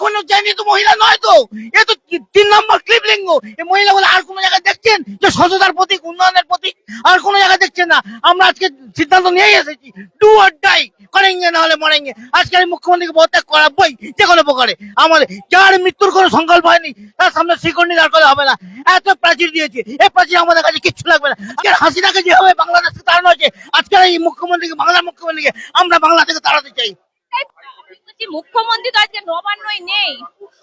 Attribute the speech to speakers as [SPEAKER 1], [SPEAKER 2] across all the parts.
[SPEAKER 1] কোন যার মৃত্যুর কোনো সংকল্প হয়নি, তার সামনে শিকড়নি দাঁড় করা হবে না। এত প্রাচীর দিয়েছে এই প্রাচীর আমাদের কাছে কিচ্ছু লাগবে না। আজকের হাসিনাকে যেভাবে বাংলাদেশ তাড়ানো হয়েছে, আজকের এই মুখ্যমন্ত্রীকে, বাংলার মুখ্যমন্ত্রীকে আমরা বাংলা থেকে তাড়াতে চাই।
[SPEAKER 2] বলছি, মুখ্যমন্ত্রী তো আজকে নবান্নই নেই।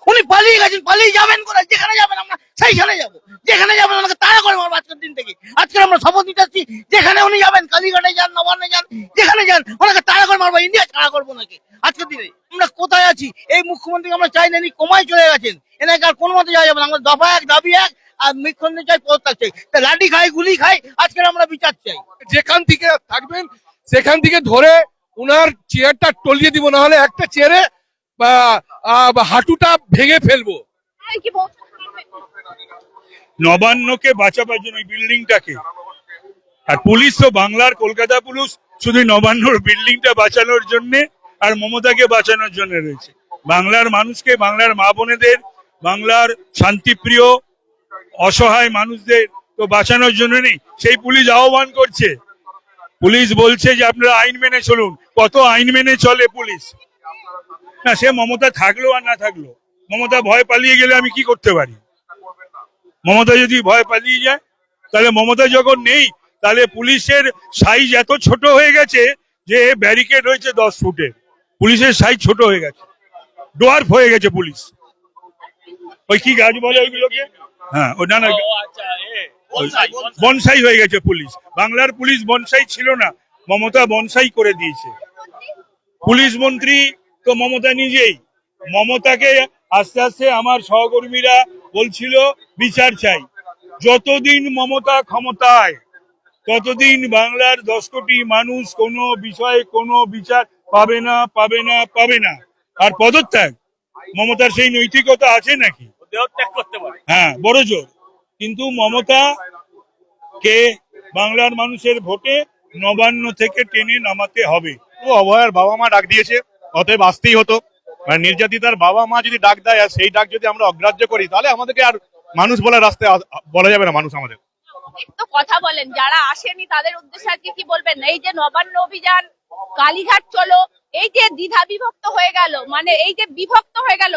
[SPEAKER 1] উনি পালিয়ে গেছেন পালিয়ে যাবেন কোথায়? যেখানে যাবেন আমরা সেইখানে যাব। যেখানে যাবেন ওনাকে তাড়া করে মারবো আজকের দিন থেকে। আজকে আমরা শপথ নিতে আসছি যেখানে উনি যাবেন কালীঘাটে যান নবান্নে যান যেখানে যান ওনাকে তাড়া করে মারবো ইন্ডিয়া ছাড়া করব নাকি আজকের দিনে। আমরা কোথায় আছি? এই মুখ্যমন্ত্রীকে আমরা চাই না ইনি কমায় চলে গেছেন। এনাকে আর কোনো মতে যাওয়া যাবে না। আমরা দফা এক দাবি এক আর মুখ্যমন্ত্রী চাই পদত্যাগ চাই। তা লাঠি খাই গুলি খাই আজকে আমরা বিচার চাই।
[SPEAKER 3] যেখান থেকে থাকবেন সেখান থেকে ধরে উনার চেয়ারটা টলিয়ে দিব না হলে একটা চেয়ারে বা হাঁটুটা ভেঙে ফেলব?
[SPEAKER 4] নবান্নকে বাঁচাবার জন্য ওই বিল্ডিংটাকে। আর পুলিশ তো বাংলার কলকাতা পুলিশ শুধু নবান্নর বিল্ডিংটা বাঁচানোর জন্য আর মমতাকে বাঁচানোর জন্য রয়েছে। বাংলার মানুষকে বাংলার মা বোনেদের বাংলার শান্তিপ্রিয় অসহায় মানুষদের তো বাঁচানোর জন্য নেই। সেই পুলিশ আহ্বান করছে। পুলিশ বলছে যে আপনারা আইন মেনে চলুন। কত আইন মেনে চলে পুলিশ? না, সে মমতা থাকল আর না থাকল। মমতা ভয় পালিয়ে গেলে আমি কি করতে পারি? মমতা যদি ভয় পালিয়ে যায়, তাহলে মমতা যখন নেই, তাহলে পুলিশের সাইজ এত ছোট হয়ে গেছে যে ব্যারিকেড হয়েছে দশ ফুটের। পুলিশের সাইজ ছোট হয়ে গেছে। ডোয়ার্ফ হয়ে গেছে পুলিশ। ওই কি গাছ বলে ওইগুলোকে? হ্যাঁ ও না না বনসাই হয়ে গেছে পুলিশ। বাংলার পুলিশ বনসাই ছিল না মমতা বনসাই করে দিয়েছে। পুলিশ মন্ত্রী তো মমতা নিজেই। মমতাকে আস্তে আস্তে আমার সহকর্মীরা বলছিল বিচার চাই। যতদিন মমতা ক্ষমতায় ততদিন বাংলার দশ কোটি মানুষ কোনো বিষয়ে কোনো বিচার পাবে না পাবে না পাবে না। আর পদত্যাগ মমতার সেই নৈতিকতা আছে নাকি? হ্যাঁ বড় জোর। কিন্তু মমতা কে বাংলার মানুষের ভোটে নবান্ন থেকে টেনে নামাতে হবে।
[SPEAKER 5] ও অভয়ার বাবা মা ডাক দিয়েছে অতএব আসতেই হতো। মানে নির্যাতিতার বাবা মা যদি ডাক দেয় আর সেই ডাক যদি আমরা অগ্রাহ্য করি তাহলে আমাদেরকে আর মানুষ বলার রাস্তায় বলা যাবে না মানুষ আমাদের।
[SPEAKER 2] একটু কথা বলেন যারা আসেনি তাদের উদ্দেশ্যে আজকে কি বলবেন? এই যে নবান্ন অভিযান কালীঘাট চলো এই যে দ্বিধা বিভক্ত হয়ে গেল মানে এই যে বিভক্ত হয়ে গেল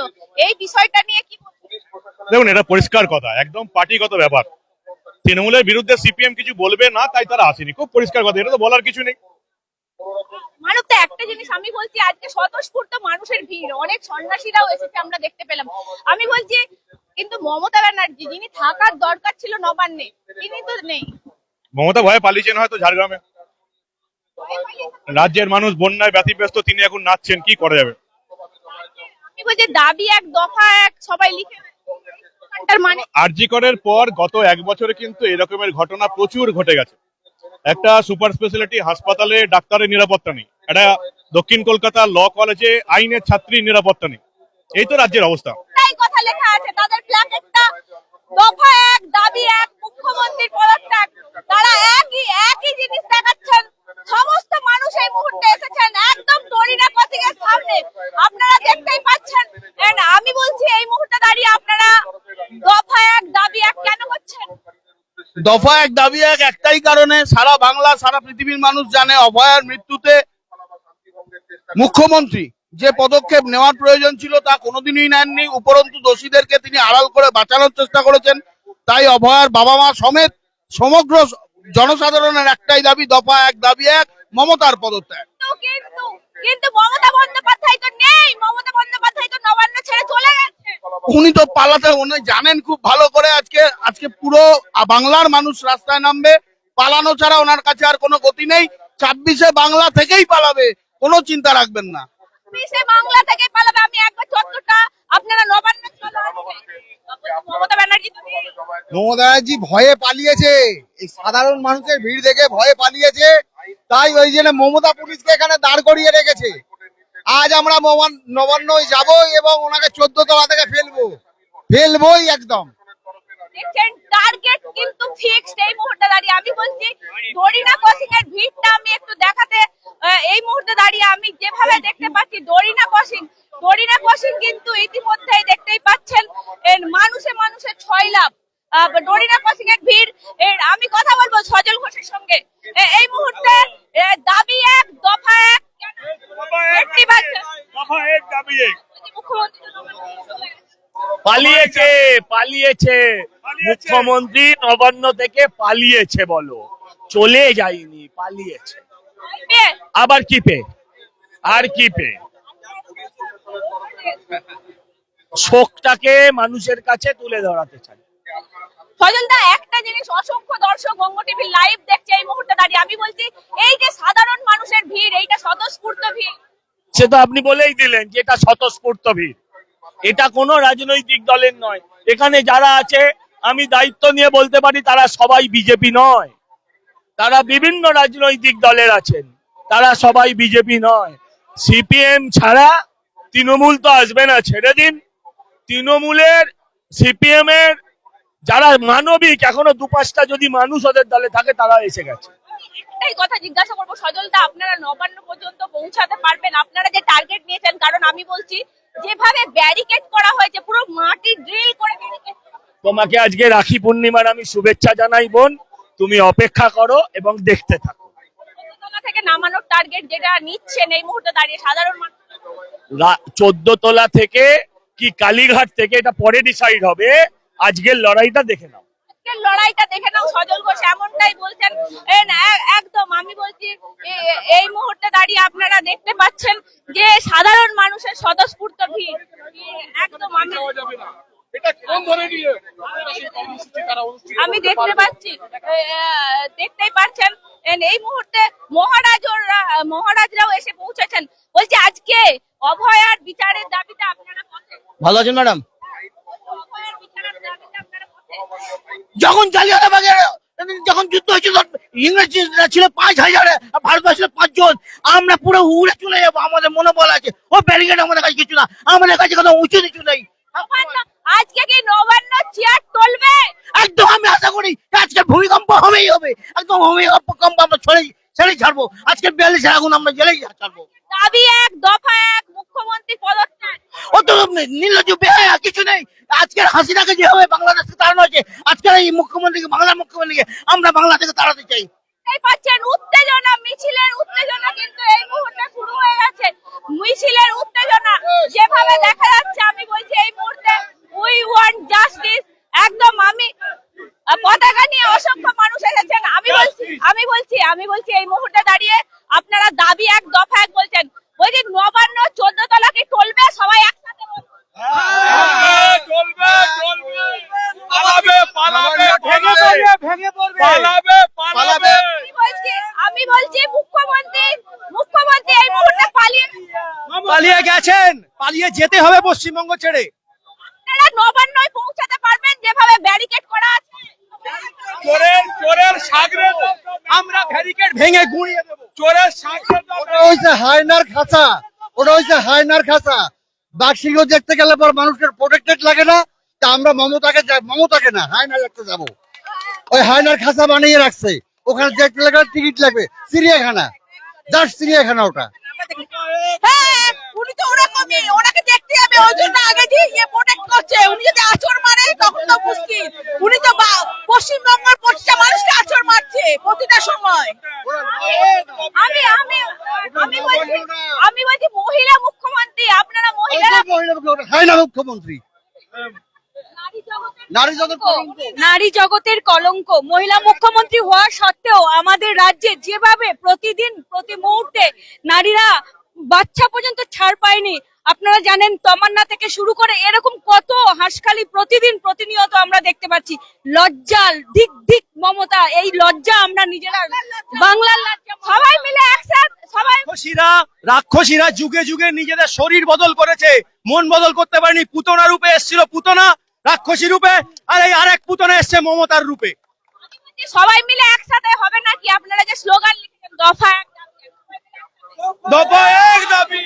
[SPEAKER 2] এই বিষয়টা নিয়ে কি বলবেন?
[SPEAKER 5] দেখুন এটা পরিষ্কার কথা একদম পার্টিগত ব্যাপার। তৃণমূলের বিরুদ্ধে সিপিএম কিছু বলবে না তাই তারা আসেনি। খুব পরিষ্কার কথা এটা তো বলার কিছু নেই।
[SPEAKER 2] মানুষ তো একটা জিনিস আমি বলছি আজকে স্বতঃস্ফূর্ত মানুষের ভিড় অনেক সন্ন্যাসীরাও এসেছে আমরা দেখতে পেলাম। আমি বলছি কিন্তু মমতা ব্যানার্জি যিনি থাকার দরকার ছিল নবান্নে তিনি তো নেই।
[SPEAKER 5] মমতা ভয়ে পালিয়েছেন হয়তো ঝাড়গ্রামে। রাজ্যের মানুষ বন্যায় ব্যতিব্যস্ত তিনি এখন নাচছেন কি করা যাবে?
[SPEAKER 2] আমি বলছি দাবি এক দফা এক সবাই লিখে তার মানে
[SPEAKER 5] আরজি করের পর গত এক বছরে কিন্তু এরকমের ঘটনা প্রচুর ঘটে গেছে। একটা সুপার স্পেশালিটি হাসপাতালে ডাক্তারের নিরাপত্তা নেই। একটা দক্ষিণ কলকাতা ল কলেজে আইনের ছাত্রীর নিরাপত্তা নেই। এই তো রাজ্যের অবস্থা।
[SPEAKER 2] কথা লেখা আছে তাদের প্ল্যাকেটটা দফা এক দাবি এক মুখ্যমন্ত্রীর পদত্যাগ তারা একই একই জিনিস দেখাচ্ছেন সমস্ত মানুষ এই মুহূর্তে এসেছেন একদম তরিনা কতিকের সামনে আপনারা দেখতেই পাচ্ছেন And আমি বলছি এই মুহূর্তে দাঁড়িয়ে আপনারা দফা এক দাবি এক কেন করছেন
[SPEAKER 1] দফা এক দাবি এক একটাই কারণে সারা বাংলা সারা পৃথিবীর মানুষ জানে অভয়ার মৃত্যুতে মুখ্যমন্ত্রী যে পদক্ষেপ নেওয়ার প্রয়োজন ছিল তা কোনোদিনই নেননি। উপরন্তু দোষীদেরকে তিনি আড়াল করে বাঁচানোর চেষ্টা করেছেন। তাই অভয়ার বাবা মা সমেত সমগ্র জনসাধারণের একটাই দাবি দফা এক দাবি এক মমতার পদত্যাগ।
[SPEAKER 2] কিন্তু কিন্তু কিন্তু মমতা বন্দ্যোপাধ্যায় তো নেই। মমতা বন্দ্যোপাধ্যায় তো নবান্ন ছেড়ে চলে গেছে।
[SPEAKER 1] উনি তো পালাতে উনি জানেন খুব ভালো করে আজকে আজকে পুরো বাংলার মানুষ রাস্তায় নামবে পালানো ছাড়া ওনার কাছে আর কোনো গতি নেই। ছাব্বিশে বাংলা থেকেই পালাবে কোনো চিন্তা রাখবেন না।
[SPEAKER 2] বিশে বাংলা থেকে পালাবে আমি একবার চত্বরটা আপনারা নবান্ন চলো মমতা ব্যানার্জি
[SPEAKER 6] মমতা ব্যানার্জি ভয়ে পালিয়েছে। এই সাধারণ মানুষের ভিড় দেখে ভয়ে পালিয়েছে। তাই ওই জন্য মমতা পুলিশকে এখানে দাঁড় করিয়ে রেখেছে। আজ আমরা যাব এবং ওনাকে চোদ্দ তলা থেকে ফেলব। ফেলবোই একদম।
[SPEAKER 2] দেখছেন টার্গেট কিন্তু ফিক্সড এই মুহূর্তে দাঁড়িয়ে। আমি বলছি দড়িনা ক্রসিং এর ভিড়টা আমি একটু দেখাতে আহ, এই মুহূর্তে দাঁড়িয়ে আমি যেভাবে দেখতে পাচ্ছি দড়িনা ক্রসিং দড়িনা ক্রসিং কিন্তু ইতিমধ্যেই দেখতেই পাচ্ছেন এর মানুষে মানুষের ছয় লাভ। ডোরিনা ক্রসিং এর ভিড় এর আমি কথা বলব সজল ঘোষের সঙ্গে। এ- এই মুহূর্তে এ, দাবি এক দফা এক
[SPEAKER 7] পালিয়েছে পালিয়েছে। মুখ্যমন্ত্রী নবান্ন থেকে পালিয়েছে বলো। চলে যায়নি পালিয়েছে। আবার কি পে? আর কি পে? শোকটাকে মানুষের কাছে তুলে ধরাতে চাই।
[SPEAKER 2] সজলদা একটা জিনিস অসংখ্য দর্শক বঙ্গ টিভি লাইভ দেখছে এই মুহূর্তে দাঁড়িয়ে। আমি বলছি এই যে সাধারণ মানুষের ভিড় এইটা স্বতঃস্ফূর্ত ভিড়।
[SPEAKER 7] সে তো আপনি বলেই দিলেন যে এটা স্বতঃস্ফূর্ত ভিড়। এটা কোনো রাজনৈতিক দলের নয়। এখানে যারা আছে আমি দায়িত্ব নিয়ে বলতে পারি তারা সবাই বিজেপি নয়। তারা বিভিন্ন রাজনৈতিক দলের আছেন। তারা সবাই বিজেপি নয়। সিপিএম ছাড়া তৃণমূল তো আসবে না, ছেড়ে দিন। তৃণমূলের সিপিএম এর যারা মানবিক, এখনও দু পাঁচটা যদি মানুষ ওদের দলে থাকে, তারা এসে গেছে।
[SPEAKER 2] আপনারা যে টার্গেট নিয়েছেন, কারণ আমি বলছি, যেভাবে ব্যারিকেড করা হয়েছে, পুরো মাটি ড্রিল করে ব্যারিকেড
[SPEAKER 7] তোমাকে আজকে রাখি পূর্ণিমার আমি শুভেচ্ছা জানাই বোন। তুমি অপেক্ষা করো এবং দেখতে থাকো।
[SPEAKER 2] থেকে নামানোর টার্গেট যেটা নিচ্ছেন এই মুহূর্তে দাঁড়িয়ে সাধারণ
[SPEAKER 7] চোদ্দ তলা থেকে কি কালীঘাট থেকে এটা পরে ডিসাইড হবে আজকের লড়াইটা দেখে নাও।
[SPEAKER 2] লড়াইটা দেখে নাও সজল ঘোষ এমনটাই বলছেন। একদম আমি বলছি এই মুহূর্তে দাঁড়িয়ে আপনারা দেখতে পাচ্ছেন যে সাধারণ মানুষের স্বতঃস্ফূর্ত ভিড়। একদম আমি আমি দেখতে পাচ্ছি দেখতেই পাচ্ছেন এই মুহূর্তে মহারাজরা মহারাজরাও এসে পৌঁছেছেন। বলছি আজকে অভয়ার বিচারের দাবিতে আপনারা
[SPEAKER 1] ভালো আছেন ম্যাডাম? যখন জালিয়ানবাগে যখন যুদ্ধ হয়েছিল ইংরেজরা ছিল পাঁচ হাজারে আর ভারতবর্ষ ছিল পাঁচজন আমরা পুরো উড়ে চলে যাব আমাদের মনোবল আছে। ও ব্যারিকেড আমাদের কাছে কিছু না আমাদের কাছে কোনো উঁচু নিচু নেই।
[SPEAKER 2] আজকে কি নবান্ন চেয়ার টলবে
[SPEAKER 1] একদম আমি আশা করি আজকে ভূমিকম্প হবেই হবে। একদম ভূমিকম্প আমরা ছড়ে ছেড়ে ছাড়বো। আজকে বিয়াল্লিশের আগুন আমরা জেলেই ছাড়বো।
[SPEAKER 2] দাবি এক দফা এক মুখ্যমন্ত্রী পদত্যাগ।
[SPEAKER 1] ও তো নির্লজ্জ বেহায়া কিছু নেই। আজকের হাসিনাকে যেভাবে বাংলাদেশ থেকে তাড়ানো হয়েছে আজকের এই মুখ্যমন্ত্রীকে বাংলার মুখ্যমন্ত্রীকে আমরা বাংলা থেকে তাড়াতে চাই।
[SPEAKER 2] পাচ্ছেন উত্তেজনা মিছিলের উত্তেজনা কিন্তু এই মুহূর্তে শুরু হয়ে গেছে। মিছিলের উত্তেজনা যেভাবে দেখা যাচ্ছে আমি বলছি এই মুহূর্তে উই ওয়ান্ট জাস্টিস একদম আমি পতাকা নিয়ে অসংখ্য মানুষ এসেছেন। আমি বলছি আমি বলছি আমি বলছি এই মুহূর্তে দাঁড়িয়ে আপনারা দাবি এক দফা এক বলছেন। বলছি নবান্ন চোদ্দ তলা কি টলবে সবাই একসাথে আমি বলছি মুখ্যমন্ত্রী মুখ্যমন্ত্রী এই মুহূর্তে পালিয়ে
[SPEAKER 6] পালিয়ে গেছেন। পালিয়ে যেতে হবে পশ্চিমবঙ্গ ছেড়ে
[SPEAKER 2] আপনারা নবান্নয় পৌঁছাতে পারবেন যেভাবে ব্যারিকেড করা আছে
[SPEAKER 3] চোরের চোরের সাগরে
[SPEAKER 6] আমরা ব্যারিকেড ভেঙে গুঁড়িয়ে দেবো।
[SPEAKER 3] চোরের
[SPEAKER 8] ওটা হচ্ছে হায়নার খাঁচা। ওটা হয়েছে হায়নার খাঁচা। বাঘসিংহ দেখতে গেলে পর মানুষের প্রোটেক্টেড লাগে না তা আমরা মমতাকে মমতাকে না হায়না দেখতে যাব। ওই হায়নার খাঁচা বানিয়ে রাখছে। ওখানে দেখতে লাগলে টিকিট লাগবে। চিড়িয়াখানা। জাস্ট চিড়িয়াখানা ওটা।
[SPEAKER 2] হ্যাঁ উনি তো ওরকমই ওনাকে দেখতে যাবে ওই জন্য আগে দিয়ে ইয়ে প্রোটেক্ট করছে। উনি যদি আচর মারে তখন তো মুশকিল। উনি তো পশ্চিমবঙ্গের প্রতিটা মানুষকে আচর মারছে প্রতিটা সময়। আমি আমি আমি বলছি আমি বলছি মহিলা মুখ্যমন্ত্রী আপনারা মহিলারা
[SPEAKER 8] ওই মহিলা মুখ্যমন্ত্রী, কলঙ্ক।
[SPEAKER 2] নারী জগতের কলঙ্ক। মহিলা মুখ্যমন্ত্রী হওয়া সত্ত্বেও আমাদের রাজ্যে যেভাবে প্রতিদিন প্রতি মুহূর্তে নারীরা বাচ্চা পর্যন্ত ছাড় পায়নি। আপনারা জানেন তমান্না থেকে শুরু করে এরকম কত হাসখালি প্রতিদিন প্রতিনিয়ত আমরা দেখতে পাচ্ছি। লজ্জা দিক দিক মমতা এই লজ্জা আমরা নিজেরা বাংলার লজ্জা সবাই মিলে একসাথে সবাই
[SPEAKER 6] রাক্ষসীরা রাক্ষসীরা যুগে যুগে নিজেদের শরীর বদল করেছে। মন বদল করতে পারেনি পুতনা রূপে এসেছিল পুতনা রাক্ষসী রূপে। আর এই আরেক পুতনা এসছে মমতার রূপে।
[SPEAKER 2] সবাই মিলে একসাথে হবে নাকি? আপনারা যে স্লোগান লিখেছেন দফা এক।
[SPEAKER 6] দফা এক দাবি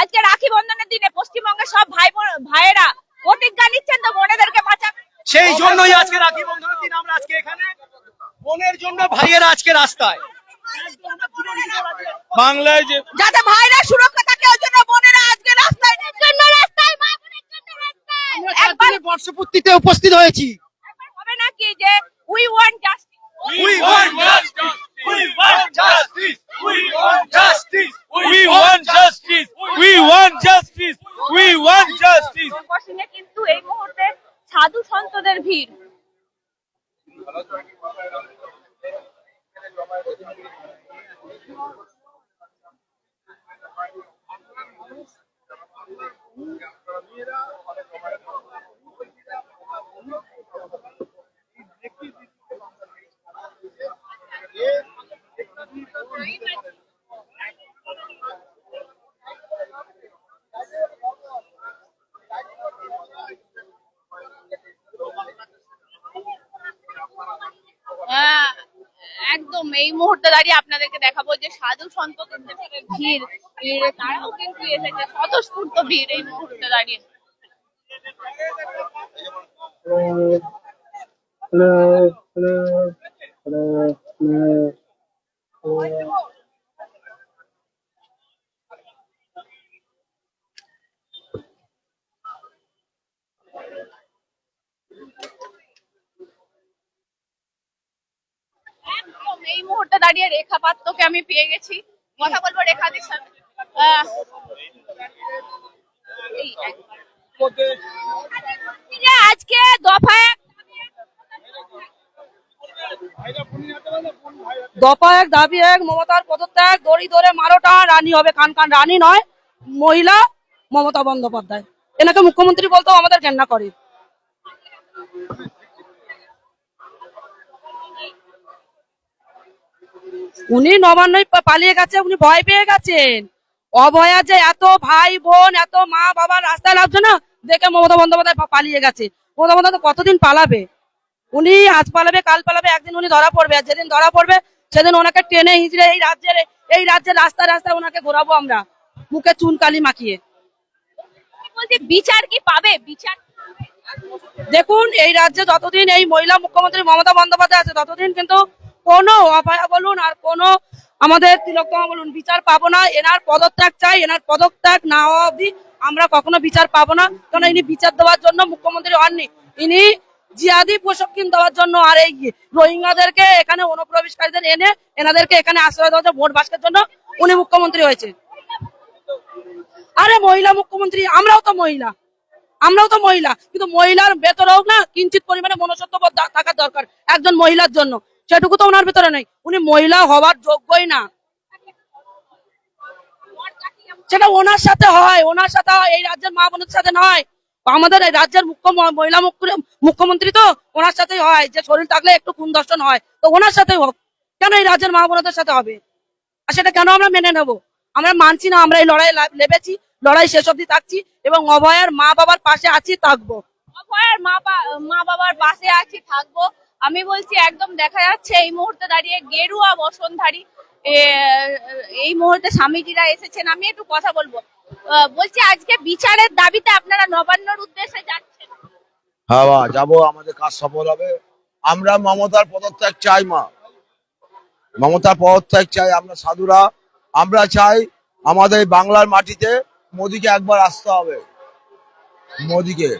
[SPEAKER 6] আজকে রাখি
[SPEAKER 2] বন্ধনের দিনে পশ্চিমবঙ্গের সব ভাই ভাইয়েরা প্রতিজ্ঞা নিচ্ছেন তো বোনেদেরকে বাঁচাবেন
[SPEAKER 9] সেই জন্যই আজকে রাখি বন্ধনের দিন আমরা আজকে এখানে। বোনের জন্য ভাইয়েরা আজকে রাস্তায়।
[SPEAKER 7] বাংলায় যে
[SPEAKER 2] যাতে ভাইরা সুরক্ষা থাকে ওই জন্য বোনেরা আজকে রাস্তায় জন্য রাস্তায়? মা বোনের জন্য রাস্তায়। একবার
[SPEAKER 1] বর্ষপূর্তিতে উপস্থিত হয়েছি।
[SPEAKER 2] একবার হবে নাকি যে we want justice
[SPEAKER 7] we want justice we want justice.
[SPEAKER 2] দাঁড়িয়ে আপনাদেরকে দেখাবো যে সাধু সন্ত ভিড় ভিড়, তারাও কিন্তু এসেছে স্বতঃস্ফূর্ত ভিড় এই মুহূর্তে দাঁড়িয়ে। একদম এই মুহূর্তে দাঁড়িয়ে রেখা পাত্রকে আমি পেয়ে গেছি। কথা বলব রেখাদির সাথে। আজকে
[SPEAKER 10] দফা এক, দাবি এক, মমতার পদত্যাগ, দড়ি ধরে মারোটা, রানী হবে কান কান রানী নয়, মহিলা মমতা বন্দ্যোপাধ্যায়। এনাকে মুখ্যমন্ত্রী বলতেও আমাদের ঘেন্না করে। উনি নবান্নই পালিয়ে গেছে উনি ভয় পেয়ে গেছেন। অভয়া যে এত ভাই বোন এত মা বাবা রাস্তায় লাগছে না দেখে মমতা বন্দ্যোপাধ্যায় পালিয়ে গেছে। মমতা বন্দ্যোপাধ্যায় কতদিন পালাবে? উনি আজ পালাবে কাল পালাবে একদিন উনি ধরা পড়বে আর যেদিন ধরা পড়বে সেদিন ওনাকে টেনে হিঁচড়ে এই রাজ্যের এই রাজ্যের রাস্তায় রাস্তায় ওনাকে ঘোরাবো আমরা মুখে চুন কালি মাখিয়ে।
[SPEAKER 2] বলছি বিচার কি পাবে? বিচার
[SPEAKER 10] দেখুন এই রাজ্যে যতদিন এই মহিলা মুখ্যমন্ত্রী মমতা বন্দ্যোপাধ্যায় আছে ততদিন কিন্তু কোনো অভয়া বলুন আর কোনো আমাদের তিলোত্তমা বলুন, বিচার পাবো না। এনার পদত্যাগ চাই, এনার পদত্যাগ না হওয়া অবধি আমরা কখনো বিচার পাবো না। কারণ ইনি বিচার দেওয়ার জন্য মুখ্যমন্ত্রী হননি। ইনি জিয়াদি প্রশিক্ষণ দেওয়ার জন্য আর এই রোহিঙ্গাদেরকে এখানে অনুপ্রবেশকারীদের এনে এনাদেরকে এখানে আশ্রয় দেওয়ার জন্য ভোট বাসকের জন্য উনি মুখ্যমন্ত্রী হয়েছে। আরে মহিলা মুখ্যমন্ত্রী, আমরাও তো মহিলা। আমরাও তো মহিলা। কিন্তু মহিলার ভেতরেও না, কিঞ্চিত পরিমাণে থা- থাকার দরকার একজন মহিলার জন্য। সেটুকু তো ওনার ভেতরে নেই। উনি মহিলা হওয়ার যোগ্যই না। সেটা ওনার সাথে হয়, ওনার সাথে হয়, এই রাজ্যের মা বোনের সাথে নয়। আমাদের এই রাজ্যের মুখ্য মহিলা মুখ্যমন্ত্রী তো ওনার সাথেই হয়, যে শরীর থাকলে একটু খুন দর্শন হয়, তো ওনার সাথেই হোক। কেন এই রাজ্যের মা বোনদের সাথে হবে? আর সেটা কেন আমরা মেনে নেব? আমরা মানছি না, আমরা এই লড়াই লেবেছি লড়াই শেষ অব্দি থাকছি, এবং অভয়ের মা বাবার পাশে আছি, থাকব।
[SPEAKER 2] অভয়ের মা মা বাবার পাশে আছি, থাকব। আমি বলছি, একদম দেখা যাচ্ছে এই মুহূর্তে দাঁড়িয়ে গেরুয়া বসনধারী এই মুহূর্তে স্বামীজিরা এসেছেন। আমি একটু কথা বলব। বলছি, আজকে বিচারের দাবিতে আপনারা নবান্নর উদ্দেশ্যে যাচ্ছেন।
[SPEAKER 11] হ্যাঁ যাব, আমাদের কাজ সফল হবে। আমরা মমতার পদত্যাগ চাই, মা। মমতার পদত্যাগ চাই আমরা, সাধুরা। আমরা চাই আমাদের বাংলার মাটিতে মোদিকে একবার আসতে হবে। মোদিকে।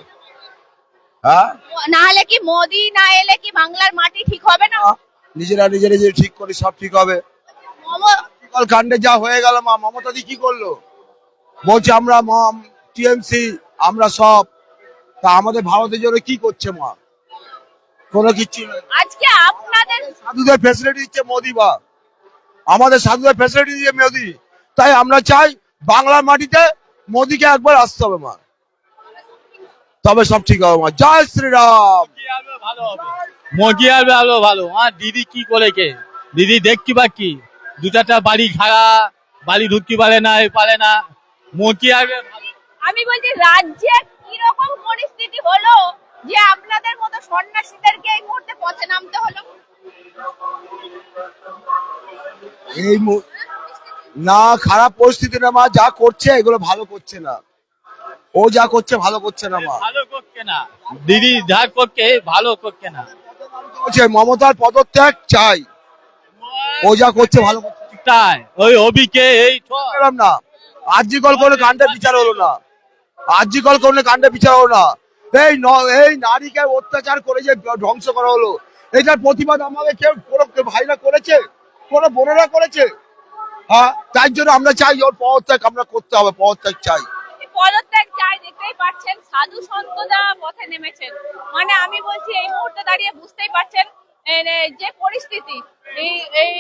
[SPEAKER 2] না হলে কি মোদি না এলে কি বাংলার মাটি ঠিক হবে না?
[SPEAKER 11] নিজেরা নিজেরা যে ঠিক করি সব ঠিক হবে। কাণ্ডে যা হয়ে গেল মা মমতা দি কি করল? বলছে আমরা টিএমসি আমরা সব। তা আমাদের ভারতের জন্য কি করছে মা? কোনো কিচ্ছু
[SPEAKER 2] আজকে আপনাদের
[SPEAKER 11] সাধুদের ফেসিলিটি দিচ্ছে মোদি বা আমাদের সাধুদের দিচ্ছে মোদি। তাই আমরা চাই বাংলার মাটিতে মোদিকে একবার আসতে হবে মা। তবে সব ঠিক হবে মা। জয় শ্রীরাম।
[SPEAKER 7] হবে মোদি আর ভালো। ভালো আর দিদি কি করেছে দিদি দেখতে পাচ্ছি দু চারটা বাড়ি খাড়া বাড়ি ঢুকতে পারে না এ পারে না। মোদি আর
[SPEAKER 2] আমি বলছি রাজ্যে কীরকম পরিস্থিতি হলো যে আপনাদের মতো সন্ন্যাসীদেরকে এই মুহূর্তে পথে নামতে হলো?
[SPEAKER 11] এই না খারাপ পরিস্থিতি না মা যা করছে এগুলো ভালো করছে না। ও যা করছে ভালো করছে না মা।
[SPEAKER 12] ভালো করছে না। দিদি যা করছে ভালো করছে না।
[SPEAKER 11] বলছে মমতার পদত্যাগ চাই। ও যা করছে ভালো করছে।
[SPEAKER 12] তাই ওই অবিকে এই
[SPEAKER 11] পেলাম না। আর্যিকল কোনো কাণ্ডে বিচার হলো না। আর্যিকল কোনো কাণ্ডে বিচার হলো না। এই এই নারীকে অত্যাচার করে যে ধ্বংস করা হলো এটার প্রতিবাদ আমাদের কেউ কোনো কেউ ভাইরা করেছে? কোনো বোনেরা করেছে? হ্যাঁ তাই জন্য আমরা চাই ওর পদত্যাগ আমরা করতে হবে পদত্যাগ চাই।
[SPEAKER 2] পদত্যাগ চাই দেখতেই পাচ্ছেন সাধু সন্তরা পথে নেমেছেন। মানে আমি বলছি এই মুহূর্তে দাঁড়িয়ে বুঝতেই এ, যে পরিস্থিতি এই এই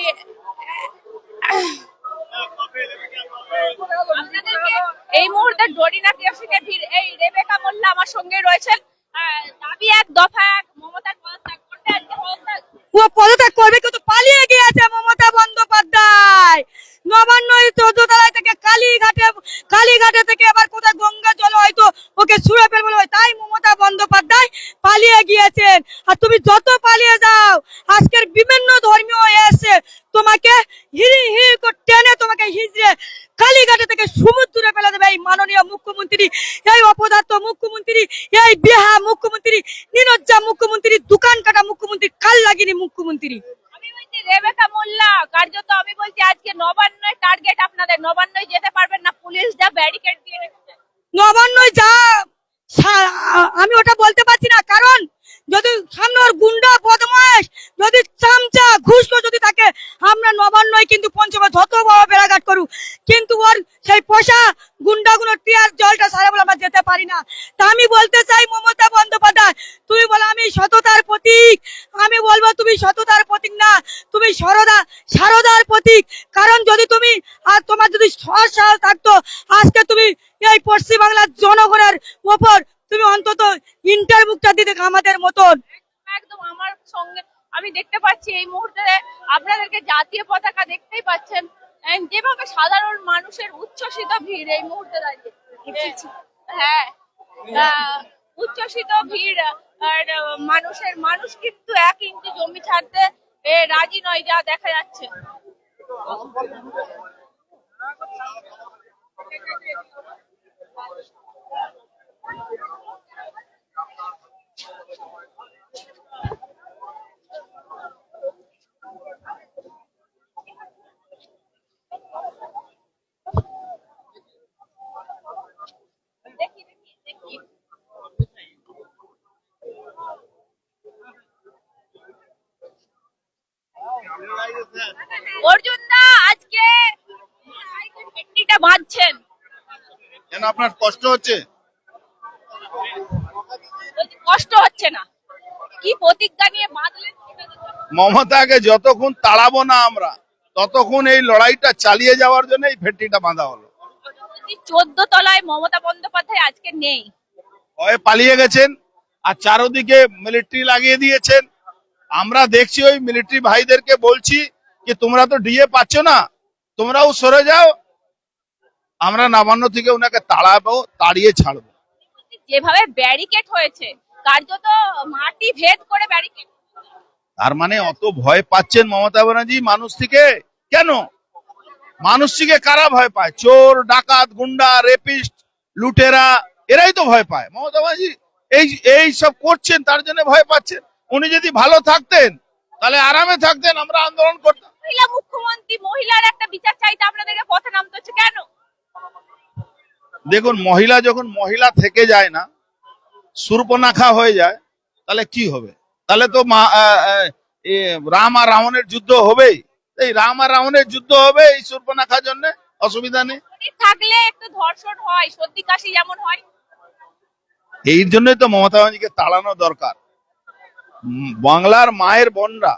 [SPEAKER 2] এই মুহূর্তে ডরিনা কেফিকে ভিড় এই রেবেকা মোল্লা আমার সঙ্গে রয়েছেন আহ, দাবি এক দফা এক মমতার পদত্যাগ করতে আজকে পদত্যাগ
[SPEAKER 13] ও পদত্যাগ করবে কিন্তু পালিয়ে গিয়েছে মমতা বন্দ্যোপাধ্যায় নবান্ন চোদ্দ তলায় থেকে কালীঘাটে কালীঘাটে থেকে আবার কোথায় গঙ্গা জল হয়তো ওকে ছুঁড়ে ফেলবে বলে তাই মমতা বন্দ্যোপাধ্যায় পালিয়ে গিয়েছেন আর তুমি যত পালিয়ে যাও আজকের বিভিন্ন ধর্মীয় এসে তোমাকে হিরি হিরি করে টেনে তোমাকে হিজড়ে কালীঘাটে থেকে সমুদ্রে ফেলে দেবে এই মাননীয় মুখ্যমন্ত্রী এই অপদার্থ মুখ্যমন্ত্রী এই বিহা মুখ্যমন্ত্রী নিরজ্জা মুখ্যমন্ত্রী দোকান কাটা মুখ্যমন্ত্রী
[SPEAKER 2] বলছি, রেবেকা মোল্লা, কার্যত আমি বলছি, আজকে নবান্নয় টার্গেট আপনাদের। নবান্নয় যেতে পারবেন না, পুলিশ যা ব্যারিকেড দিয়ে রেখেছে।
[SPEAKER 13] নবান্নই যা আমি ওটা বলতে পারছি না। কারণ, যদি সামনে ওর গুন্ডা বদমাস যদি চামচা ঘুষলো যদি থাকে, আমরা নবান্নই কিন্তু পঞ্চমে যত বড় বেড়াঘাট করুক। কিন্তু ওর সেই পয়সা গুন্ডাগুলো টিয়ার জলটা সারা বলে আমরা যেতে পারি না। তা আমি বলতে চাই, মমতা বন্দ্যোপাধ্যায় তুমি বলো আমি সততার প্রতীক। আমি বলব, তুমি সততার প্রতীক না, তুমি সরদা, সারদার প্রতীক। কারণ যদি তুমি, আর তোমার যদি সৎ থাকতো, আজকে তুমি এই পশ্চিম বাংলার জনগণের ওপর তুমি অন্তত ইন্টারভিউটা দিতে আমাদের মতন।
[SPEAKER 2] একদম আমার সঙ্গে, আমি দেখতে পাচ্ছি এই মুহূর্তে, আপনাদেরকে জাতীয় পতাকা দেখতেই পাচ্ছেন। যেভাবে সাধারণ মানুষের উচ্ছ্বসিত ভিড় এই মুহূর্তে দাঁড়িয়ে হ্যাঁ আহ, উচ্ছ্বসিত ভিড় আর মানুষের মানুষ কিন্তু এক ইঞ্চি জমি ছাড়তে এ, রাজি নয় যা দেখা যাচ্ছে। দেখি অর্জুন দা আজকে বাঁধছেন।
[SPEAKER 6] কেন আপনার কষ্ট হচ্ছে?
[SPEAKER 2] কষ্ট হচ্ছে না। কি প্রতিজ্ঞা নিয়ে বাঁধলেন।
[SPEAKER 6] মমতাকে যতক্ষণ তাড়াবো না আমরা ততক্ষণ এই লড়াইটা চালিয়ে যাওয়ার জন্য এই ভেট্টিটা বাঁধা হলো।
[SPEAKER 2] চোদ্দ তলায় মমতা বন্দ্যোপাধ্যায় আজকে নেই।
[SPEAKER 6] পালিয়ে গেছেন আর চারোদিকে মিলিটারি লাগিয়ে দিয়েছেন। আমরা দেখছি ওই মিলিটারি ভাইদেরকে বলছি যে তোমরা তো ডিএ পাচ্ছ না তোমরাও সরে যাও আমরা নবান্ন থেকে ওনাকে তাড়াবো তাড়িয়ে ছাড়বো।
[SPEAKER 2] যেভাবে ব্যারিকেড হয়েছে কার্যত মাটি ভেদ করে ব্যারিকেড
[SPEAKER 6] তার মানে অত ভয় পাচ্ছেন মমতা ব্যানার্জি মানুষ থেকে? কেন? মানুষ থেকে কারা ভয় পায়? চোর ডাকাত গুন্ডা রেপিস্ট লুটেরা এরাই তো ভয় পায়। মমতা ব্যানার্জি এই এই সব করছেন তার জন্য ভয় পাচ্ছেন। উনি যদি ভালো থাকতেন তাহলে আরামে থাকতেন আমরা আন্দোলন করতাম।
[SPEAKER 2] মহিলা মুখ্যমন্ত্রী মহিলার একটা বিচার চাইতে আপনাদেরকে পথে নামতে হচ্ছে কেন?
[SPEAKER 6] দেখুন মহিলা যখন মহিলা থেকে যায় না সুরপনাখা হয়ে যায় তাহলে কি হবে? তাহলে তো রাম আর রাবণের যুদ্ধ হবেই। এই রাম আর রাবণের যুদ্ধ হবে এই সুরপনাখার জন্য অসুবিধা নেই।
[SPEAKER 2] থাকলে একটু ধর্ষণ হয় সর্দি কাশি যেমন হয়।
[SPEAKER 6] এই জন্যই তো মমতা ব্যানার্জিকে তাড়ানো দরকার। বাংলার মায়ের বনরা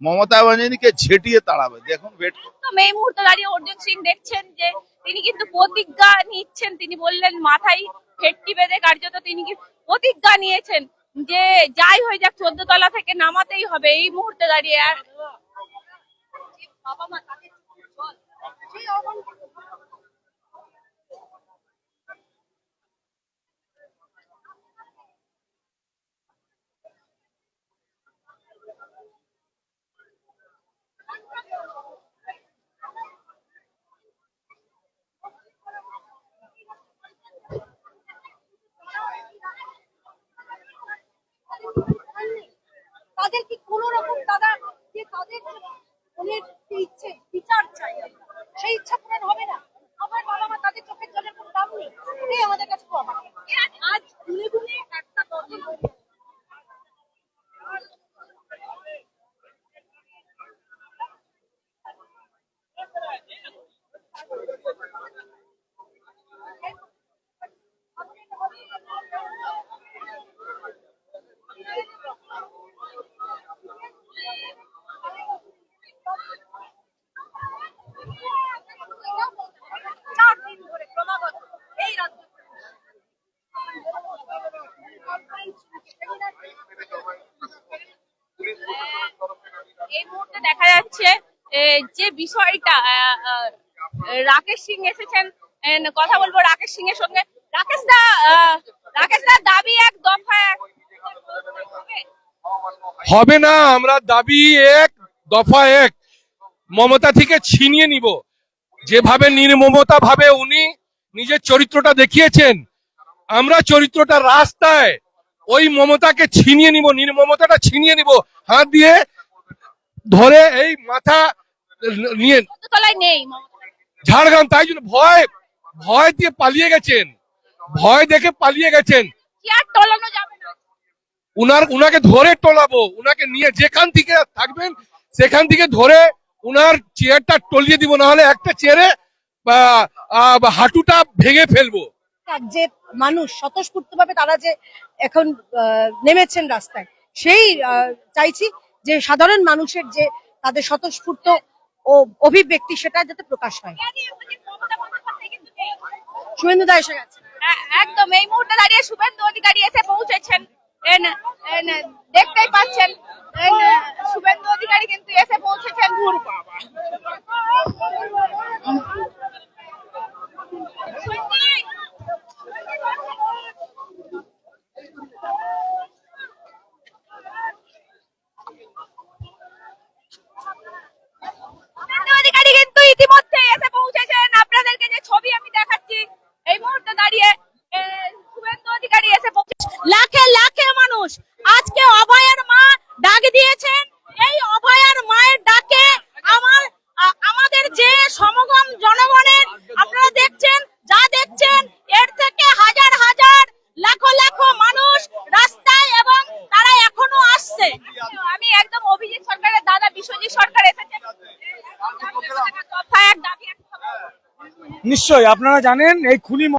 [SPEAKER 6] মমতা ব্যানার্জিকে ঝেঁটিয়ে তাড়াবে। দেখুন ওয়েট
[SPEAKER 2] তো এই মুহূর্তে দাঁড়িয়ে অর্জুন সিং দেখছেন যে তিনি কিন্তু প্রতিজ্ঞা নিচ্ছেন। তিনি বললেন মাথায় ফেটটি বেঁধে কার্যত তিনি কি প্রতিজ্ঞা নিয়েছেন যে যাই হয়ে যাক চোদ্দ তলা থেকে নামাতেই হবে। এই মুহূর্তে দাঁড়িয়ে আর বাবা মা তাদের কি কোনো রকম দাদা মুহূর্তে দেখা যাচ্ছে যে বিষয়টা রাকেশ সিং এসেছেন কথা বলব রাকেশ সিং এর সঙ্গে। রাকেশ দা রাকেশ দা, দাবি এক, দফা এক।
[SPEAKER 3] হবে না, আমরা দাবি এক, দফা এক। মমতা থেকে ছিনিয়ে নিব। যেভাবে নির্মমতা ভাবে উনি নিজের চরিত্রটা দেখিয়েছেন, আমরা চরিত্রটা রাস্তায় ওই মমতাকে ছিনিয়ে নিব, নির্মমতাটা ছিনিয়ে নিব, হাত দিয়ে ধরে এই মাথা নিয়ে
[SPEAKER 2] তলায় নেই মমতা।
[SPEAKER 3] ঝাড়গ্রাম তাই জন্য ভয় ভয় দিয়ে পালিয়ে গেছেন। ভয় দেখে পালিয়ে গেছেন।
[SPEAKER 2] আর টলানো যাবে
[SPEAKER 3] উনার উনাকে ধরে টলাবো উনাকে নিয়ে যেখান থেকে থাকবেন সেখান থেকে ধরে উনার চেয়ারটা টলিয়ে দিব না হলে একটা চেয়ারে আহ, হাঁটুটা ভেঙে ফেলব।
[SPEAKER 10] যে মানুষ স্বতঃস্ফূর্ত ভাবে তারা যে এখন আহ, নেমেছেন রাস্তায় সেই আহ, চাইছি যে সাধারণ মানুষের যে তাদের স্বতঃস্ফূর্ত ও অভিব্যক্তি সেটা যাতে প্রকাশ হয়। শুভেন্দু দা এসে গেছে
[SPEAKER 2] একদম। এই মুহূর্তে দাঁড়িয়ে শুভেন্দু অধিকারী এসে পৌঁছেছেন। দেখতেই পাচ্ছেন। শুভেন্দু অধিকারী কিন্তু এসে পৌঁছেছেন দূর বাবা শুভেন্দু অধিকারী কিন্তু ইতিমধ্যে এসে পৌঁছেছেন আপনাদেরকে যে ছবি আমি দেখাচ্ছি এই মুহূর্তে দাঁড়িয়ে এ, শুভেন্দু অধিকারী এসে পৌঁছেছেন লাখে লাখে মানুষ আজকে অভয়ের মা ডাক দিয়েছেন এই অভয়ের মায়ের ডাকে আমার আ- আমাদের যে সমগম জনগণের আপনারা দেখছেন যা দেখছেন এর থেকে হাজার হাজার লাখো লাখো মানুষ রাস্তায় এবং তারা এখনও আসছে আমি একদম অভিজিৎ সরকারের দাদা বিশ্বজিৎ সরকার এসেছেন দফা এক দাবি এক
[SPEAKER 9] নিশ্চয়ই আপনারা জানেন এই খুনি